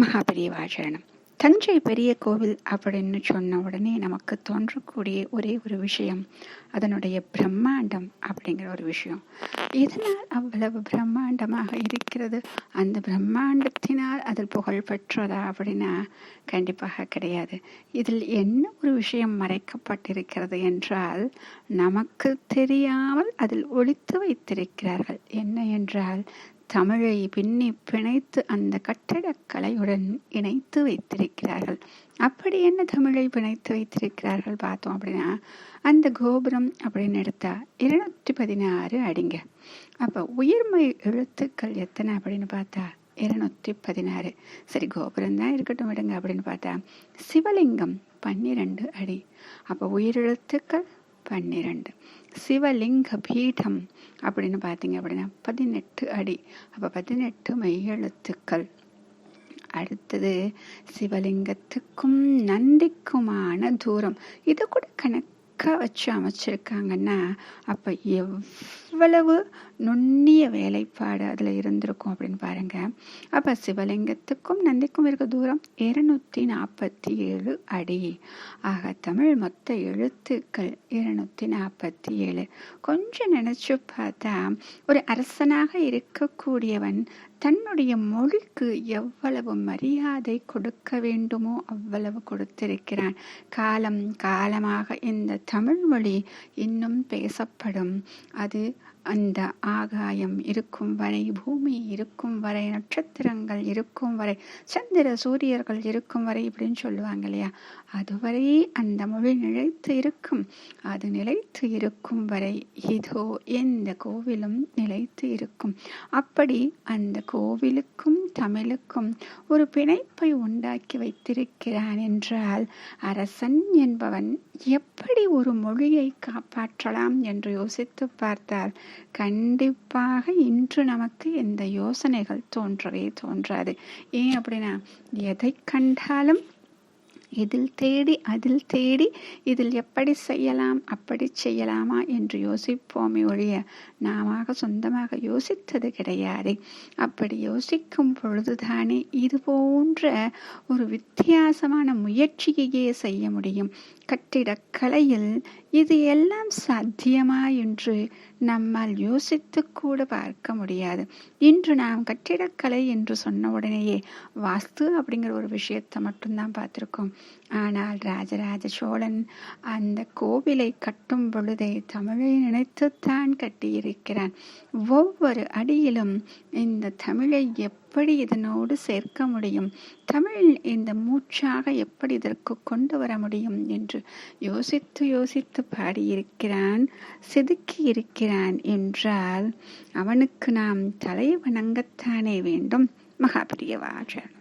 மகாபெரியவாச்சரணம் தஞ்சை பெரிய கோவில் அப்படின்னு சொன்ன உடனே நமக்கு தோன்றக்கூடிய ஒரே ஒரு விஷயம் அதனுடைய பிரம்மாண்டம் அப்படிங்கிற ஒரு விஷயம். எதனால் அவ்வளவு பிரம்மாண்டமாக இருக்கிறது? அந்த பிரம்மாண்டத்தினால் அதில் புகழ் பெற்றதா அப்படின்னா கண்டிப்பாக கிடையாது. இதில் என்ன ஒரு விஷயம் மறைக்கப்பட்டிருக்கிறது என்றால் நமக்கு தெரியாமல் அதில் ஒழித்து வைத்திருக்கிறார்கள். என்ன என்றால் தமிழை பின்னி பிணைத்து அந்த கட்டடக்கலையுடன் இணைத்து வைத்திருக்கிறார்கள். அப்படி என்ன தமிழை பிணைத்து வைத்திருக்கிறார்கள் பார்த்தோம் அப்படின்னா அந்த கோபுரம் அப்படின்னு எடுத்தா இருநூற்றி பதினாறு அடிங்க. அப்போ உயிர்மை எழுத்துக்கள் எத்தனை அப்படின்னு பார்த்தா இருநூற்றி பதினாறு. சரி கோபுரம் தான் இருக்கட்டும் விடுங்க அப்படின்னு பார்த்தா சிவலிங்கம் பன்னிரெண்டு அடி. அப்போ உயிரெழுத்துக்கள் பன்னிரண்டு. சிவலிங்க பீடம் அப்படின்னு பார்த்தீங்க அப்படின்னா பதினெட்டு அடி. அப்போ பதினெட்டு மெய்யெழுத்துக்கள். அடுத்தது சிவலிங்கத்துக்கும் நந்திக்குமான தூரம். இதை கூட கணக்காக வச்சு அமைச்சிருக்காங்கன்னா அப்போ எவ் எவ்வளவு நுண்ணிய வேலைப்பாடு அதில் இருந்திருக்கும் அப்படின்னு பாருங்க. அப்போ சிவலிங்கத்துக்கும் நந்திக்கும் இருக்க தூரம் இருநூற்றி நாற்பத்தி ஏழு அடி. ஆக தமிழ் மொத்த எழுத்துக்கள் இருநூற்றி நாற்பத்தி ஏழு கொஞ்சம் நினச்சி பார்த்தா ஒரு அரசனாக இருக்கக்கூடியவன் தன்னுடைய மொழிக்கு எவ்வளவு மரியாதை கொடுக்க வேண்டுமோ அவ்வளவு கொடுத்திருக்கிறான். காலம் காலமாக இந்த தமிழ் மொழி இன்னும் பேசப்படும். அது அந்த ஆகாயம் இருக்கும் வரை பூமி இருக்கும் வரை நட்சத்திரங்கள் இருக்கும் வரை சந்திர சூரியர்கள் இருக்கும் வரை இப்படின்னு சொல்லுவாங்க இல்லையா? அதுவரை அந்த மொழி நிலைத்து இருக்கும். அது நிலைத்து இருக்கும் வரை இதோ எந்த கோவிலும் நிலைத்து இருக்கும். அப்படி அந்த கோவிலுக்கும் தமிழுக்கும் ஒரு பிணைப்பை உண்டாக்கி வைத்திருக்கிறான் என்றால் அரசன் என்பவன் எப்படி ஒரு மொழியை காப்பாற்றலாம்? என்று யோசித்து பார்த்தால் கண்டிப்பாக இன்று நமக்கு எந்த யோசனைகள் தோன்றவே தோன்றாது. ஏன் அப்படின்னா எதை கண்டாலும் இதில் தேடி அதில் தேடி இதில் எப்படி செய்யலாம் அப்படி செய்யலாமா என்று யோசிப்போமே ஒழிய நாம சொந்தமாக யோசித்தது கிடையாது. அப்படி யோசிக்கும் பொழுதுதானே இது போன்ற ஒரு வித்தியாசமான முயற்சியையே செய்ய முடியும். கட்டிடக்கலையில் இது எல்லாம் சாத்தியமா என்று நம்மால் யோசித்து கூட பார்க்க முடியாது. இன்று நாம் கட்டிடக்கலை என்று சொன்ன உடனேயே வாஸ்து அப்படிங்கிற ஒரு விஷயத்தை மட்டும்தான் பார்த்துருக்கோம். ஆனால் ராஜராஜ சோழன் அந்த கோவிலை கட்டும் பொழுதே தமிழை நினைத்துத்தான் கட்டியிருக்கிறான். ஒவ்வொரு அடியிலும் இந்த தமிழை எப்படி இதனோடு சேர்க்க முடியும்? தமிழ் இந்த மூச்சாக எப்படி இதற்கு கொண்டு வர முடியும் என்று யோசித்து யோசித்து பாடியிருக்கிறான் செதுக்கி இருக்கிறான் என்றால் அவனுக்கு நாம் தலை வணங்கத்தானே வேண்டும் மகாபிரியவாச்சன்